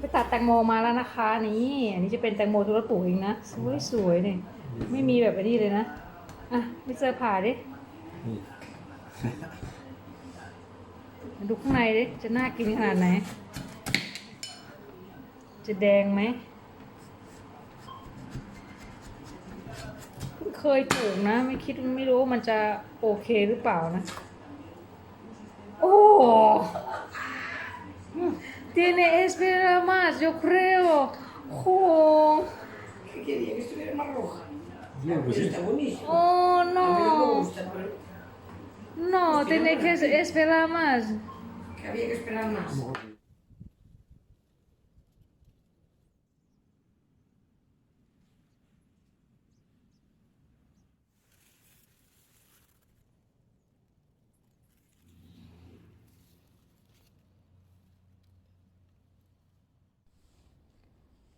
ไปตัดแตงโมมาแล้วนะคะ นี่อันนี้จะเป็นแตงโมที่เราปลูกเองนะสวยสวยเนี่ยไม่มีแบบอันนี้เลยนะอะไม่เจอผ่าดิมาดูข้างในดิจะน่ากินขนาดไหน จะแดงไหมเคยปลูกนะ ไม่คิดไม่รู้ว่ามันจะโอเคหรือเปล่านะ โอ้ Tiene espera más, yo creo. ¡Jo! ¿Qué quería? Que estuviera más roja. No, pues sí. Está buenísimo. Oh, no me no. gusta, pero No, tiene que esperar más. que había que esperar más.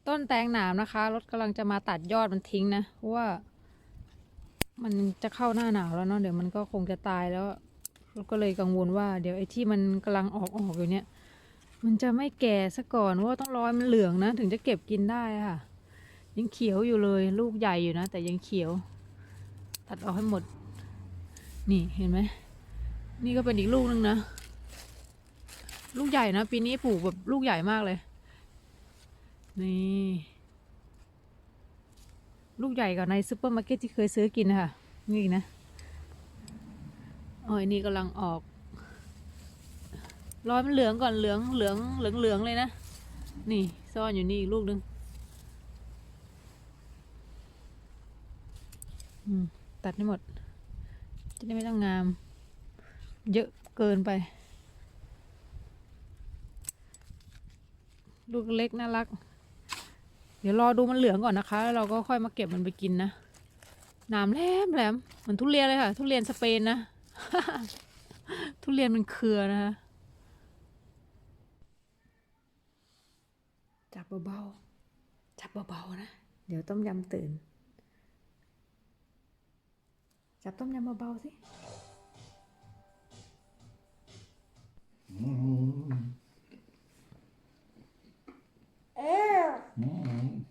ต้นแตงหนามนะคะ รถกำลังจะมาตัดยอดมันทิ้งนะเพราะว่า มันจะเข้าหน้าหนาวแล้วเนาะเดี๋ยวมันก็คงจะตายแล้วรถก็เลยกังวลว่า เดี๋ยวไอ้ที่มันกำลังออกออกอยู่เนี่ย มันจะไม่แก่ซะก่อนเพราะว่าต้องรอให้มันเหลืองนะ ถึงจะเก็บกินได้ค่ะ ยังเขียวอยู่เลย ลูกใหญ่อยู่นะ แต่ยังเขียว ตัดออกให้หมด นี่เห็นไหมนี่ก็เป็นอีกลูกนึงนะ ลูกใหญ่นะ ปีนี้ปลูกแบบลูกใหญ่มากเลย นี่ ลูกใหญ่กว่าในซูเปอร์มาร์เก็ตที่เคยซื้อกินนะคะนี่นะอ๋อนนี้กำลังออก ร้อยมันเหลืองก่อนเหลืองเหลืองเหลืองเหลืองเลยนะ นี่ซ่อนอยู่นี่อีกลูกหนึงตัดให้หมด จะได้ไม่ต้องงาม เยอะเกินไป ลูกเล็กน่ารัก เดี๋ยวรอดูมันเหลืองก่อนนะคะแล้วเราก็ค่อยมาเก็บมันไปกินนะหนามแหลมแหลมเหมือนทุเรียนเลยค่ะ ทุเรียนสเปนนะ ทุเรียนมันเครือนะคะจับเบาๆจับเบาๆนะ เดี๋ยวต้มยำตื่น จับต้มยำเบาๆสิ La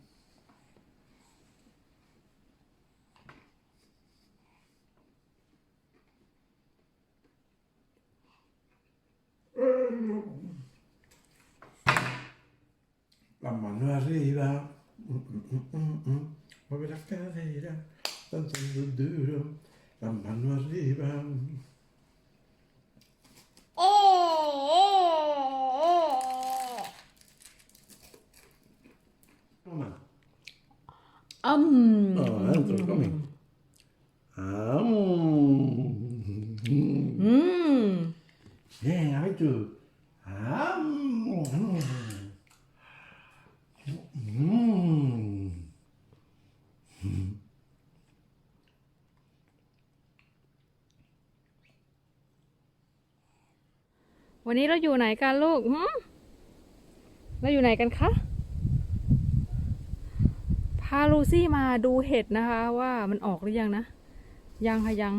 세이라 오락가세이라 딴딴두두름 딴만마세이라 Um. Oh, that's mm. coming. Um. Mm. Yeah, I do. วันนี้เราอยู่ไหนกันลูกหืมเราอยู่ไหนกันคะ พาลูซี่มาดูเห็ดนะคะ ว่ามันออกหรือยังนะ ยังค่ะยัง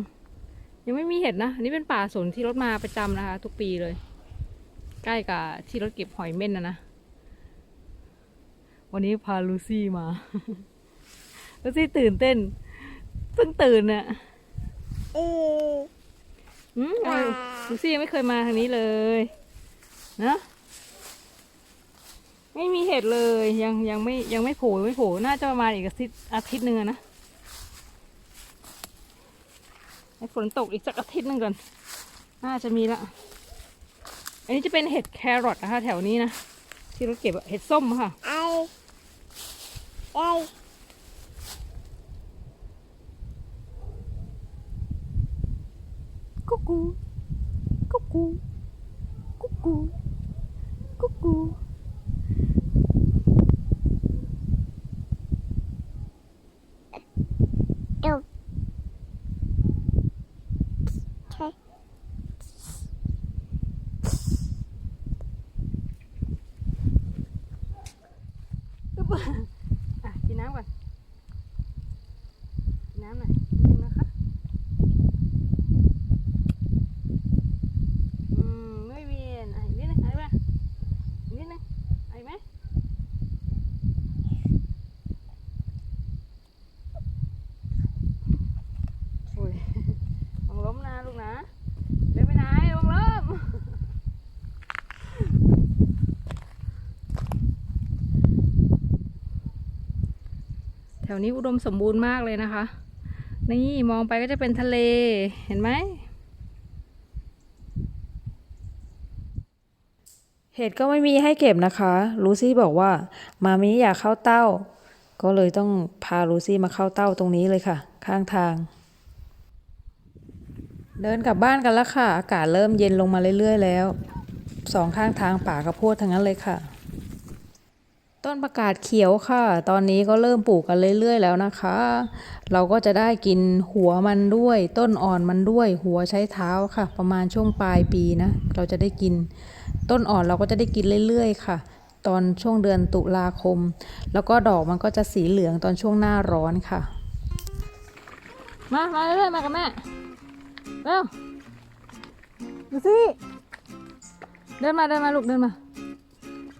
ยังไม่มีเห็ดนะอันนี้เป็นป่าสนที่รถมาประจำนะคะ ทุกปีเลย ใกล้กับที่รถเก็บหอยเม่นนะนะ วันนี้พาลูซี่มา ลูซี่ตื่นเต้นเพิ่งตื่นน่ะอืมเอา ลูซี่ยังไม่เคยมาทางนี้เลยนะไม่มีเห็ดเลยยังยังไม่ยังไม่โผล่ไม่โผล่น่าจะประมาณอีกอาทิตย์อาทิตย์หนึ่งนะให้ฝนตกอีกสักอาทิตย์หนึ่งก่อนน่าจะมีละ อันนี้จะเป็นเห็ดแครอทนะคะ แถวนี้นะที่เราเก็บเห็ดส้มค่ะกุ๊กกูกุ๊กกู กุ๊กกูกุ๊กกูอึ๊บอะกินน้ำก่อน กินน้ำหน่อยนิดนึงนะคะ อืม muy bien อะอีกนิดนึงอะอีกนิดนึง ถวนี้อุดมสมบูรณ์มากเลยนะคะ นี่มองไปก็จะเป็นทะเลเห็นไหมเห็ดก็ไม่มีให้เก็บนะคะ ลูซี่บอกว่า มามิอยากเข้าเต้า ก็เลยต้องพาลูซี่มาเข้าเต้าตรงนี้เลยค่ะ ข้างทาง เดินกลับบ้านกันแล้วค่ะ อากาศเริ่มเย็นลงมาเรื่อยๆแล้ว สองข้างทางป่ากระโพดทั้งนั้นเลยค่ะ ต้นประกาศเขียวค่ะ ตอนนี้ก็เริ่มปลูกกันเรื่อยๆแล้วนะคะ เราก็จะได้กินหัวมันด้วย ต้นอ่อนมันด้วย หัวใช้เท้าค่ะ ประมาณช่วงปลายปีนะ เราจะได้กิน ต้นอ่อนเราก็จะได้กินเรื่อยๆค่ะ ตอนช่วงเดือนตุลาคม แล้วก็ดอกมันก็จะสีเหลืองตอนช่วงหน้าร้อนค่ะ มา มาเรื่อยๆมากับแม่ เร็ว ดูสิ เดินมาเดินมาลูกเดินมา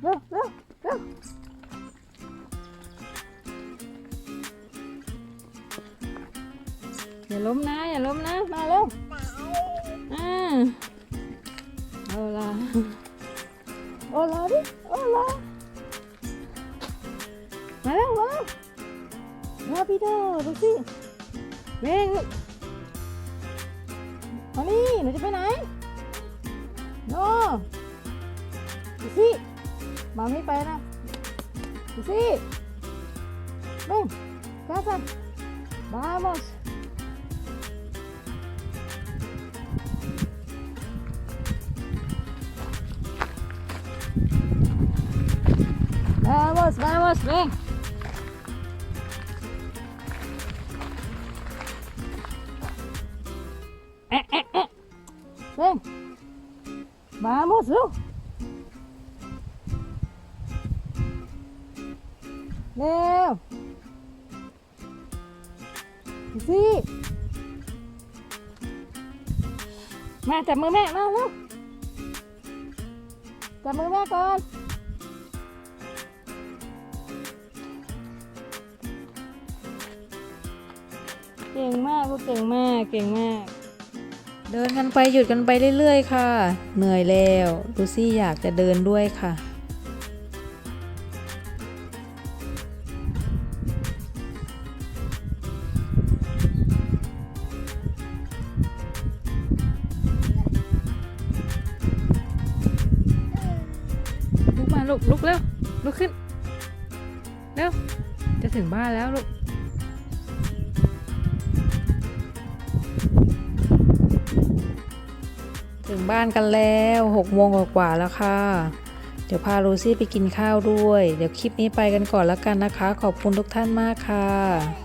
เร็วเร็วเร็ว อย่าล้มนะ อย่าล้มนะ มาเร็วอ่าเอละโอลาดิโอลามาแล้วมาแล้วมาพี่โดดูสิเร่งมานี่หนูจะไปไหนโนดูสิมาไม่ไปนะดูสิเร่ง casa vamos Vamos, vamos, ven. Eh, eh, eh. Ven. Vamos, Lu. Leo. Sí. มาจับมือแม่มา งมากลูกเก่งมากเก่งมาก เดินกันไปหยุดกันไปเรื่อยๆ ค่ะ เหนื่อยแล้วลูซี่อยากจะเดินด้วยค่ะลุกมาลุกลุกเร็วลุกขึ้นเร็วจะถึงบ้านแล้วลูก ถึงบ้านกันแล้ว6โมงกว่าแล้วค่ะ เดี๋ยวพาลูซี่ไปกินข้าวด้วย เดี๋ยวคลิปนี้ไปกันก่อนแล้วกันนะคะ ขอบคุณทุกท่านมากค่ะ